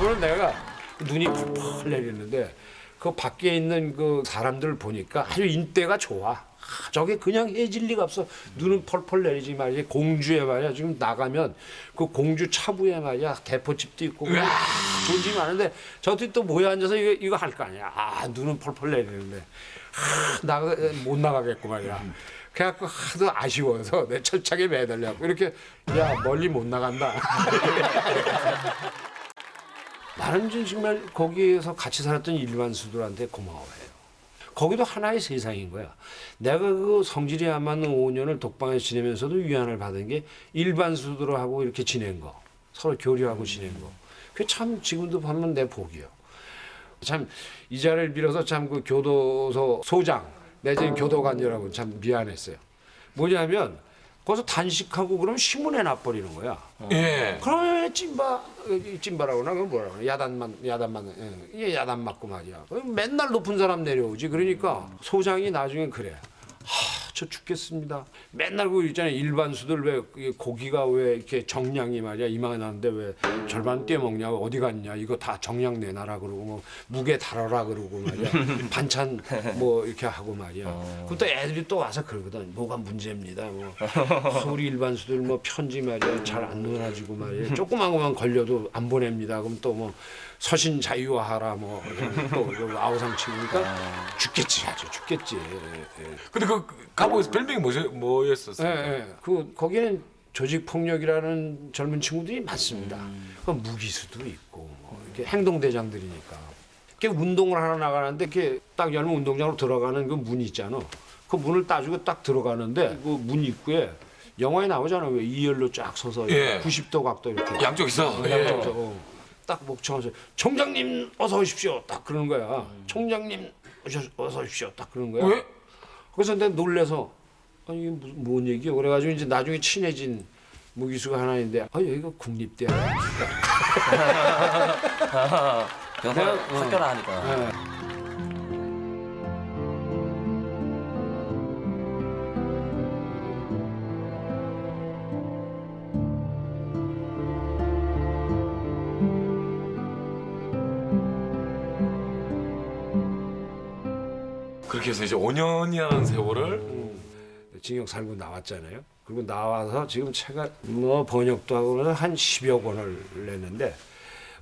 번은 내가 눈이 펄펄 내리는데 그 밖에 있는 그 사람들 보니까 아주 인대가 좋아. 아, 저게 그냥 해질 리가 없어. 눈은 펄펄 내리지 말이야. 공주에 말이야. 지금 나가면 그 공주 차부에 말이야. 대포집도 있고 막 좋은 집이 많은데 저들이 또 모여 앉아서 이거, 이거 할 거 아니야. 아 눈은 펄펄 내리는데 아, 나가 못 나가겠고 말이야. 그래갖고 하도 아쉬워서 내 철창에 매달려갖고 이렇게 야 멀리 못 나간다. 나는 좀 정말 거기에서 같이 살았던 일반 수들한테 고마워해요. 거기도 하나의 세상인 거야. 내가 그 성질이 안 맞는 5년을 독방에서 지내면서도 위안을 받은 게 일반 수들하고 이렇게 지낸 거. 서로 교류하고 지낸 거. 그게 참 지금도 보면 내 복이요. 참 이 자리를 빌어서 참 그 교도소 소장 내지는 교도관 여러분 참 미안했어요. 뭐냐면 거기서 단식하고 그러면 신문에 놔버리는 거야. 예. 그러면 찜바 어, 찜바라고 나? 그건 뭐라고 그래 야단만 야단만 예, 야단 맞고 말이야. 그럼 맨날 높은 사람 내려오지. 그러니까 소장이 나중에 그래. 하 저 죽겠습니다. 맨날 그 있잖아요. 일반 수들 왜 이게 고기가 왜 이렇게 정량이 말이야? 이만한데 왜 절반 떼먹냐 어디 갔냐? 이거 다 정량 내놔라 그러고 뭐 무게 다뤄라 그러고 말이야. 반찬 뭐 이렇게 하고 말이야. 그럼 또 애들이 또 와서 그러거든. 뭐가 문제입니다. 뭐 아, 우리 일반 수들 뭐 편지 말이야. 잘 안 놀아주고 말이야. 조그만 것만 걸려도 안 보냅니다. 그럼 또뭐 서신 자유화하라 뭐또 아우상 치니까 죽겠지 아주 죽겠지 예, 예. 근데 그 감옥에서 별명이 뭐, 예, 뭐였었어요? 예. 그 거기는 조직 폭력이라는 젊은 친구들이 많습니다. 그 무기수도 있고 뭐 이렇게 행동 대장들이니까. 이렇게 운동을 하러 나가는데 이렇게 딱 열면 운동장으로 들어가는 그 문이 있잖아. 그 문을 따주고 딱 들어가는데 그 문 입구에 영화에 나오잖아. 왜 이열로 쫙 서서 예. 90도 각도 이렇게 양쪽에서. 예. 양쪽에서 어. 딱 목청하면서 총장님 어서 오십시오. 딱 그러는 거야. 총장님 오셔- 어서 오십시오. 딱 그러는 거야. 왜? 그래서 내가 놀래서 아니 이게 무슨 뭔 얘기야? 그래가지고 이제 나중에 친해진 무기수가 하나 있는데 아 여기가 국립대야. 어. 학교라 하니까. 네. 그렇게 해서 이제 5년이라는 세월을 징역 살고 나왔잖아요. 그리고 나와서 지금 책을 뭐 번역도 하고 그래서 한 10여 권을 냈는데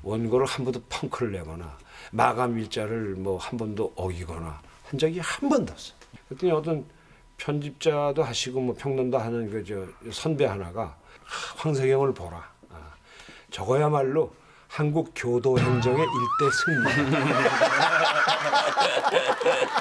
원고를 한 번도 펑크를 내거나 마감 일자를 뭐 한 번도 어기거나 한 적이 한 번도 없어. 그랬더니 어떤 편집자도 하시고 뭐 평론도 하는 그 저 선배 하나가 황석영을 보라. 아, 저거야말로 한국 교도 행정의 일대 승리.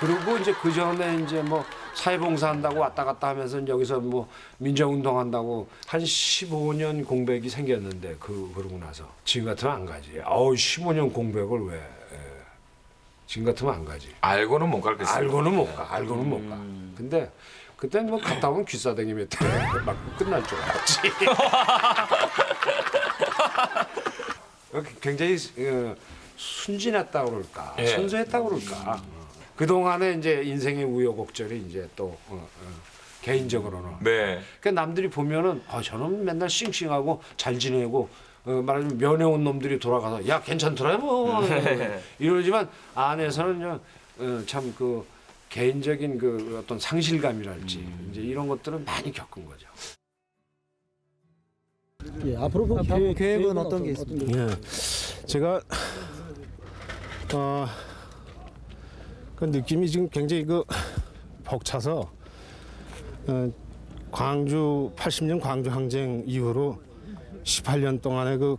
그리고 이제 그 전에 이제 뭐 사회봉사 한다고 왔다 갔다 하면서 여기서 뭐 민주운동 한다고 한 15년 공백이 생겼는데 그 그러고 나서 지금 같으면 안 가지. 어우 15년 공백을 왜? 예. 지금 같으면 안 가지. 알고는 못 가겠어요. 알고는 못 가. 알고는 못 가. 근데 그때 뭐 갔다 오면 귀싸대기 밑에 맞고 끝날 줄 알았지. 굉장히 어, 순진했다 그럴까, 예. 순수했다 그럴까. 그 동안에 이제 인생의 우여곡절이 이제 또 어, 어, 개인적으로는. 네. 그 남들이 보면은 아 저는 맨날 싱싱하고 잘 지내고 어, 말하자면 면회 온 놈들이 돌아가서 야 괜찮더라 뭐 이러지만 안에서는 어, 참그 개인적인 그 어떤 상실감이랄지 이제 이런 것들은 많이 겪은 거죠. 예, 앞으로 그 앞으로 계획, 계획은 어떤 게 있습니까? 예, 제가 어, 그 느낌이 지금 굉장히 그 벅차서 어, 광주 80년 광주 항쟁 이후로 18년 동안의 그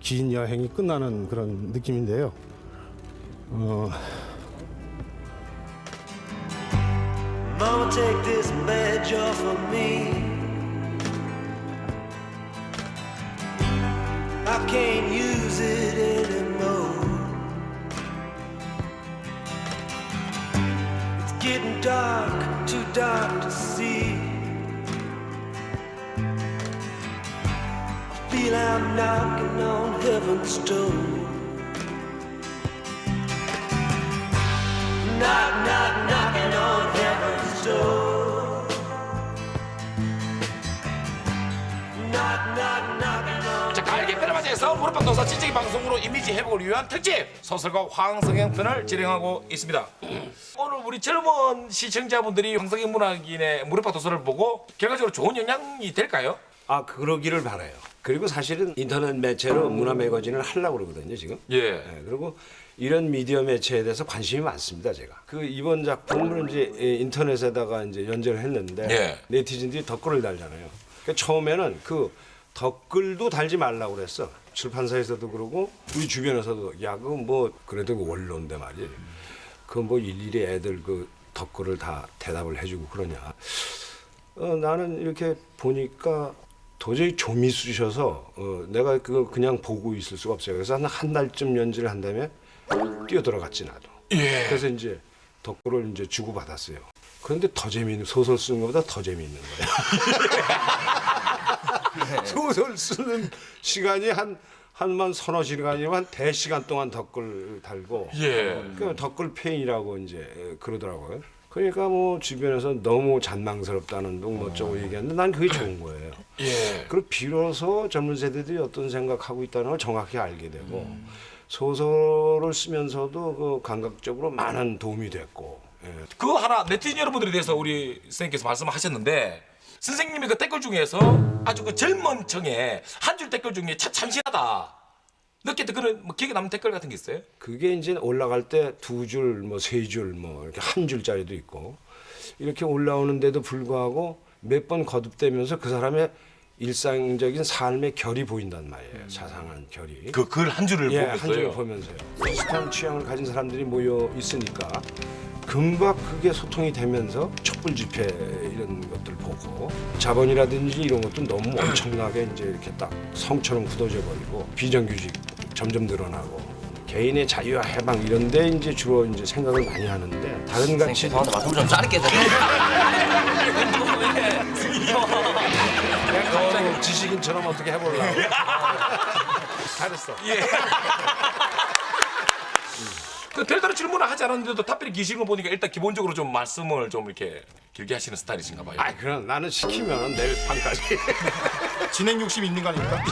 긴 여행이 끝나는 그런 느낌인데요. 어. I dark, too dark to see. I feel I'm knocking on heaven's door. Knock, knock, knocking on heaven's door. Knock, knock, knocking on 자, 갈기 페르마제에서 다음 무릎팍도사 지적인 방송으로 이미지 회복을 위한 특집 소설가 황성영 편을 진행하고 있습니다. 우리 젊은 시청자분들이 황성영 문학인의 무릎팍 도서를 보고 결과적으로 좋은 영향이 될까요? 아 그러기를 바라요. 그리고 사실은 인터넷 매체로 문화 매거진을 하려고 그러거든요 지금. 예. 네, 그리고 이런 미디어 매체에 대해서 관심이 많습니다 제가. 그 이번 작품을 이제 예, 인터넷에다가 이제 연재를 했는데 예. 네티즌들이 댓글을 달잖아요. 그러니까 처음에는 그 댓글도 달지 말라고 그랬어. 출판사에서도 그러고 우리 주변에서도 야 그거 뭐 그래도 그 원로인데 말이야. 그 뭐 일일이 애들 그 댓글을 다 대답을 해주고 그러냐. 어, 나는 이렇게 보니까 도저히 좀이 쑤셔서 어, 내가 그거 그냥 보고 있을 수가 없어요. 그래서 한, 한 달쯤 연주를 한 다음에 뛰어 들어갔지 나도. 예. 그래서 이제 덕구를 이제 주고 받았어요. 그런데 더 재미있는 소설 쓰는 것보다 더 재미있는 거야. 소설 쓰는 시간이 한 한만 서너 시간이면 한 대시간 동안 덧글 달고 예. 그 덧글 페인이라고 이제 그러더라고요. 그러니까 뭐 주변에서 너무 잔망스럽다는 둥 어쩌고 얘기하는데 난 그게 좋은 거예요. 예. 그리고 비로소 젊은 세대들이 어떤 생각하고 있다는 걸 정확히 알게 되고 소설을 쓰면서도 그 감각적으로 많은 도움이 됐고 예. 그거 하나 네티즌 여러분들에 대해서 우리 선생님께서 말씀하셨는데 선생님의 그 댓글 중에서 아주 그 젊은 층에 한 줄 댓글 중에 참 참신하다 느꼈던 그런 뭐 기억에 남는 댓글 같은 게 있어요? 그게 이제 올라갈 때 두 줄, 뭐 세 줄, 뭐 이렇게 한 줄짜리도 있고 이렇게 올라오는데도 불구하고 몇 번 거듭되면서 그 사람의 일상적인 삶의 결이 보인단 말이에요. 자상한 결이. 그 글 한 줄을 예, 보고 한 줄을 있어요. 보면서요. 비슷한 취향을 가진 사람들이 모여 있으니까 금방 그게 소통이 되면서 촛불 집회 자본이라든지 이런 것도 너무 엄청나게 이제 이렇게 딱 성처럼 굳어져 버리고 비정규직 점점 늘어나고 개인의 자유와 해방 이런데 이제 주로 이제 생각을 많이 하는데 다른 같이 죄송한데 말씀 좀 짧게 해주세요. 내가 갑자기 지식인처럼 어떻게 해보려고 잘했어. 예. 그 별다른 질문을 하지 않았는데도 답변이 기신 거 보니까 일단 기본적으로 좀 말씀을 좀 이렇게 길게 하시는 스타일이신가 봐요. 아 그럼 나는 시키면 내일 밤까지 진행 욕심 있는 거 아닙니까?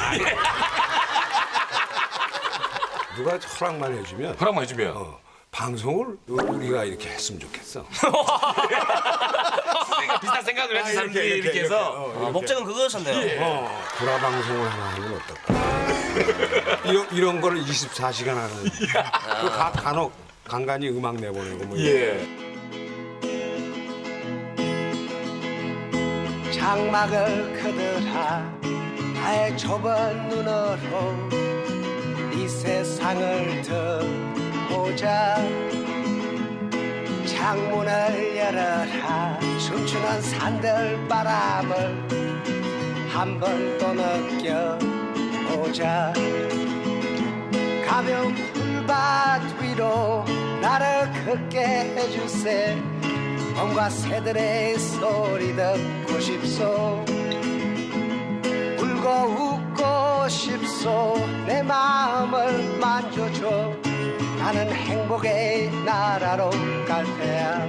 누가 허락만 해주면 허락만 해주면 어, 방송을 우리가 이렇게 했으면 좋겠어. 선생님과 비슷한 생각을 해준 사람들이 이렇게, 해서 아, 목적은 그거였었네요. 어, 구라 방송을 하나 하면 어떨까? 이런 이런 거를 24시간 하는. 그 가, 간혹 간간히 음악 내보내고 뭐. 이런 예. 장막을 그들아 나의 좁은 눈으로 이 세상을 들보자 창문을 열어라 춤추는 산들 바람을 한 번 또 느껴 보자. 가벼운 풀밭 위로 나를 걷게 해주세. 봄과 새들의 소리 듣고 싶소. 울고 웃고 싶소. 내 마음을 만져줘. 나는 행복의 나라로 갈 테야.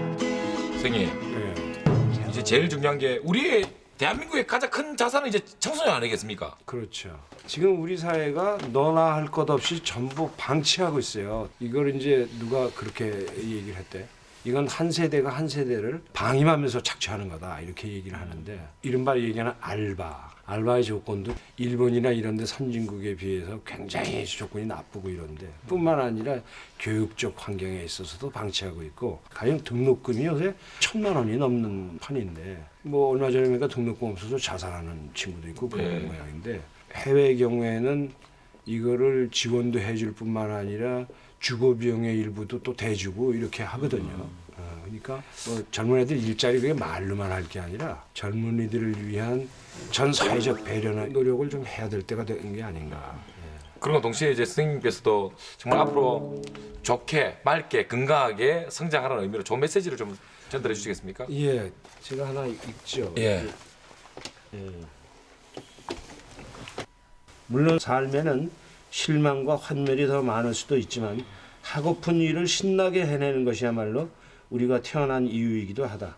선생님 예, 이제 제일 중요한 게 우리 대한민국의 가장 큰 자산은 이제 청소년 아니겠습니까? 그렇죠. 지금 우리 사회가 너나 할 것 없이 전부 방치하고 있어요. 이걸 이제 누가 그렇게 얘기를 했대. 이건 한 세대가 한 세대를 방임하면서 착취하는 거다 이렇게 얘기를 하는데 이른바 얘기하는 알바 알바의 조건도 일본이나 이런 데 선진국에 비해서 굉장히 조건이 나쁘고 이런데 뿐만 아니라 교육적 환경에 있어서도 방치하고 있고 가령 등록금이 요새 천만 원이 넘는 판인데 뭐 얼마 전에 보니까 등록금 없어서 자살하는 친구도 있고 그런 네. 모양인데 해외 경우에는 이거를 지원도 해줄 뿐만 아니라 주거 비용의 일부도 또 대주고 이렇게 하거든요. 어, 그러니까 뭐 젊은 애들 일자리 그게 말로만 할 게 아니라 젊은이들을 위한 전 사회적 배려나 노력을 좀 해야 될 때가 된 게 아닌가. 그런 동시에 이제 선생님께서도 정말 앞으로 좋게 맑게 건강하게 성장하라는 의미로 좋은 메시지를 좀 전달해 주시겠습니까? 예, 제가 하나 읽죠. 예. 물론 삶에는 실망과 환멸이 더 많을 수도 있지만 하고픈 일을 신나게 해내는 것이야말로 우리가 태어난 이유이기도 하다.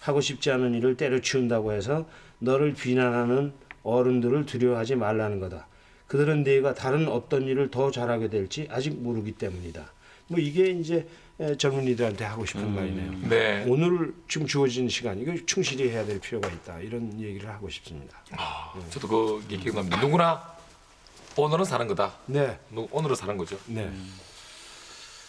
하고 싶지 않은 일을 때려치운다고 해서 너를 비난하는 어른들을 두려워하지 말라는 거다. 그들은 내가 다른 어떤 일을 더 잘하게 될지 아직 모르기 때문이다. 뭐 이게 이제 에, 젊은이들한테 하고 싶은 말이네요. 네. 오늘 지금 주어진 시간 이거 충실히 해야 될 필요가 있다 이런 얘기를 하고 싶습니다. 저도 그게 기억납니다. 누구나 오늘은 사는 거다. 네, 누- 오늘은 사는 거죠. 네.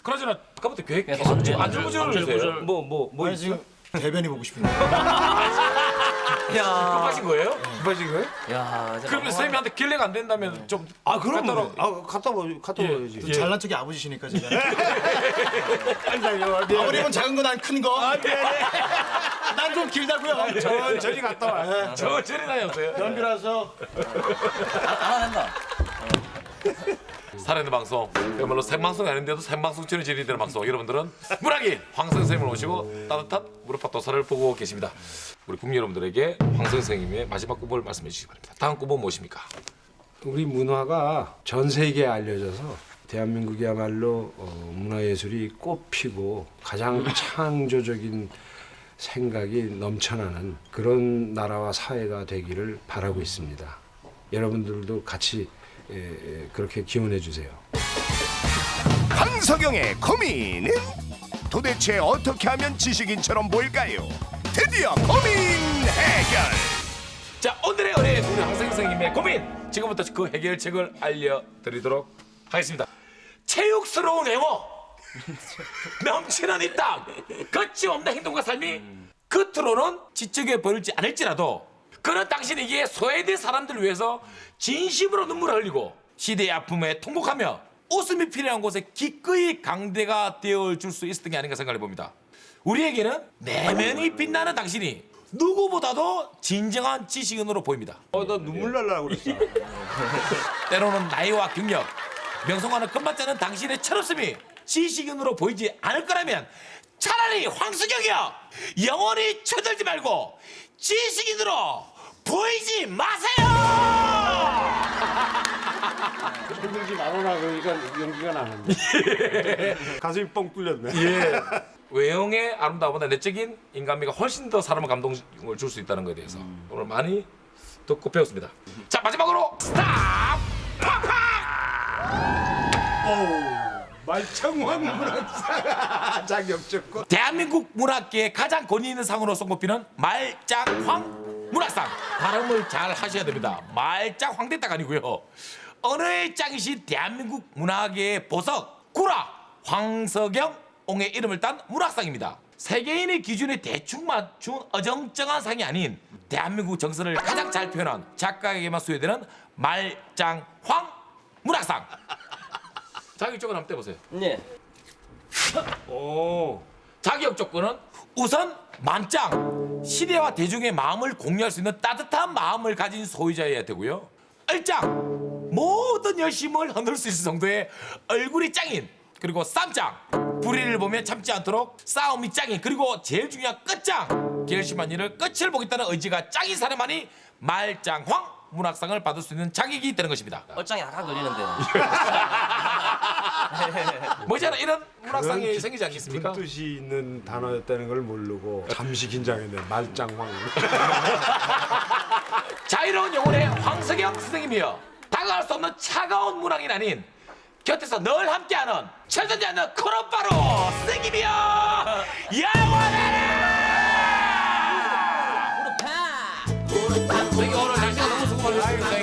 그러잖아. 아까부터 계획 계속 계속 안절- 안절부절 해주세요. 뭐뭐 뭐 아니 지금 대변이 보고 싶은데. 야. 급하신 거예요? 급하신 거예요? 야. 그러면 선생님한테 길래가 안 된다면 좀 아 그럼 뭐, 아 갖다 봐, 갖다 예. 봐야지. 또 잘난 척이 아버지시니까 제가. 아버님은 작은 거 난 큰 거. 난 좀 길다고요. 천천히 갔다 와. 저 저리 다녔어요. 연비라서 알아낸다. 살아있는 방송 그야말로 생방송이 아닌데도 생방송처럼 진행되는 방송 여러분들은 문학인 황성 선생님을 모시고 따뜻한 무릎팍 도사를 보고 계십니다 우리 국민 여러분들에게 황성 선생님의 마지막 꿈을 말씀해 주시기 바랍니다 다음 꿈은 무엇입니까? 우리 문화가 전 세계에 알려져서 대한민국이야말로 어, 문화예술이 꽃피고 가장 창조적인 생각이 넘쳐나는 그런 나라와 사회가 되기를 바라고 있습니다. 여러분들도 같이 에, 에, 그렇게 기원해 주세요. 황석영의 고민은 도대체 어떻게 하면 지식인처럼 보일까요? 드디어 고민 해결. 자 오늘의 우리 우리 황성 선생님의 고민 지금부터 그 해결책을 알려드리도록 하겠습니다 체육스러운 외모 넘치는 이땀 거침없는 행동과 삶이 겉으로는 지적해 보이지 않을지라도 그는 당신에게 소외된 사람들을 위해서 진심으로 눈물을 흘리고 시대의 아픔에 통곡하며 웃음이 필요한 곳에 기꺼이 강대가 되어줄 수 있었던 게 아닌가 생각해 봅니다. 우리에게는 내면이 빛나는 당신이 누구보다도 진정한 지식인으로 보입니다. 어, 나 눈물 날라 그랬어. 때로는 나이와 경력, 명성과는 끝맞지 않은 당신의 철없음이 지식인으로 보이지 않을 거라면 차라리 황수경이여 영원히 쳐들지 말고 지식인으로 보이지 마세요. 힘들지 말아라 그러니까 연기가 나는데. 가슴이 뻥 뚫렸네. 외형의 아름다움보다 내적인 인간미가 훨씬 더 사람을 감동을 줄 수 있다는 것에 대해서 오늘 많이 듣고 배웠습니다. 자 마지막으로 스탑! 말창왕 문학사 자격증권. 대한민국 문학계의 가장 권위 있는 상으로 손꼽히는 말짱황 문학상 발음을 잘 하셔야 됩니다. 말짱황 대딱 아니고요. 언어의 짱이신 대한민국 문학계의 보석 구라 황석영 옹의 이름을 딴 문학상입니다. 세계인의 기준에 대충 맞춘 어정쩡한 상이 아닌 대한민국 정서를 가장 잘 표현한 작가에게만 수여되는 말짱황 문학상. 자기 쪽을 한번 떼보세요. 네. 오. 자격 조건은 우선 만짱 시대와 대중의 마음을 공유할 수 있는 따뜻한 마음을 가진 소유자여야 되고요. 얼짱 모든 열심을 흔들 수 있을 정도의 얼굴이 짱인 그리고 쌈짱 불의를 보면 참지 않도록 싸움이 짱인 그리고 제일 중요한 끝짱 결심한 일을 끝을 보겠다는 의지가 짱인 사람만이 말짱황 문학상을 받을 수 있는 자격이 되는 것입니다. 얼짱이 약간 걸리는데. 뭐잖아 이런 문학상이 생기지 않겠습니까? 뜻이 있는 단어였다는 걸 모르고 잠시 긴장했네. 말짱왕. 자유로운 영혼의 황석영 선생님이여 다가갈 수 없는 차가운 문학인 아닌 곁에서 늘 함께하는 철들지 않는 큰오빠로 선생님이여 영원하라 선생님 오늘 날씨가 너무 수고 많으셨습니다